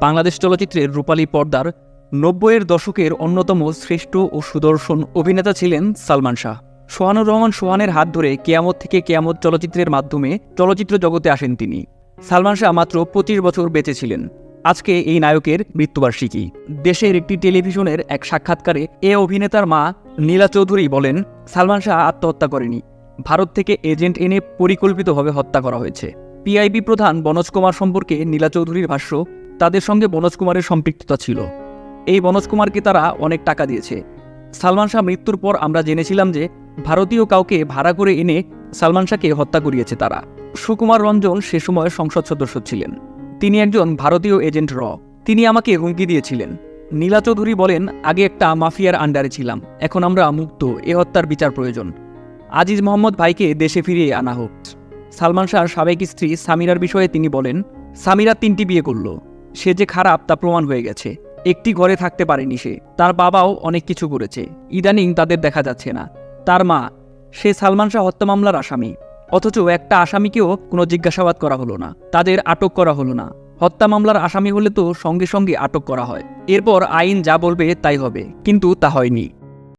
বাংলাদেশ চলচ্চিত্রের রূপালী পর্দার নব্বইয়ের দশকের অন্যতম শ্রেষ্ঠ ও সুদর্শন অভিনেতা ছিলেন সালমান শাহ। সোহানুর রহমান সোহানের হাত ধরে কেয়ামত থেকে কেয়ামত চলচ্চিত্রের মাধ্যমে চলচ্চিত্র জগতে আসেন তিনি। সালমান শাহ মাত্র পঁচিশ বছর বেঁচে ছিলেন। আজকে এই নায়কের মৃত্যুবার্ষিকী। দেশের একটি টেলিভিশনের এক সাক্ষাৎকারে এ অভিনেতার মা নীলা চৌধুরী বলেন, সালমান শাহ আত্মহত্যা করেনি। ভারত থেকে এজেন্ট এনে পরিকল্পিতভাবে হত্যা করা হয়েছে। পিআইবি প্রধান বনজ কুমার সম্পর্কে নীলা চৌধুরীর ভাষ্য তাদের সঙ্গে বনজ কুমারের সম্পৃক্ততা ছিল। এই বনজ কুমারকে তারা অনেক টাকা দিয়েছে। সালমান শাহ মৃত্যুর পর আমরা জেনেছিলাম যে ভারতীয় কাউকে ভাড়া করে এনে সালমান শাহকে হত্যা করিয়েছে তারা। সুকুমার রঞ্জন সে সময় সংসদ সদস্য ছিলেন। তিনি একজন ভারতীয় এজেন্ট র। তিনি আমাকে হুমকি দিয়েছিলেন। নীলা চৌধুরী বলেন, আগে একটা মাফিয়ার আন্ডারে ছিলাম। এখন আমরা মুক্ত। এ হত্যার বিচার প্রয়োজন। আজিজ মোহাম্মদ ভাইকে দেশে ফিরিয়ে আনা হোক। সালমান শাহর সাবেক স্ত্রী সামিরার বিষয়ে তিনি বলেন, সামিরা তিনটি বিয়ে করল। সে যে খারাপ তা প্রমাণ হয়ে গেছে। একটি ঘরে থাকতে পারেনি সে। তার বাবাও অনেক কিছু করেছে। ইদানিং তাদের দেখা যাচ্ছে না। তার মা, সে সালমান শাহ হত্যা মামলার আসামি। অথচ একটা আসামিকেও কোনো জিজ্ঞাসাবাদ করা হলো না। তাদের আটক করা হলো না। হত্যা মামলার আসামি হলে তো সঙ্গে সঙ্গে আটক করা হয়। এরপর আইন যা বলবে তাই হবে। কিন্তু তা হয়নি।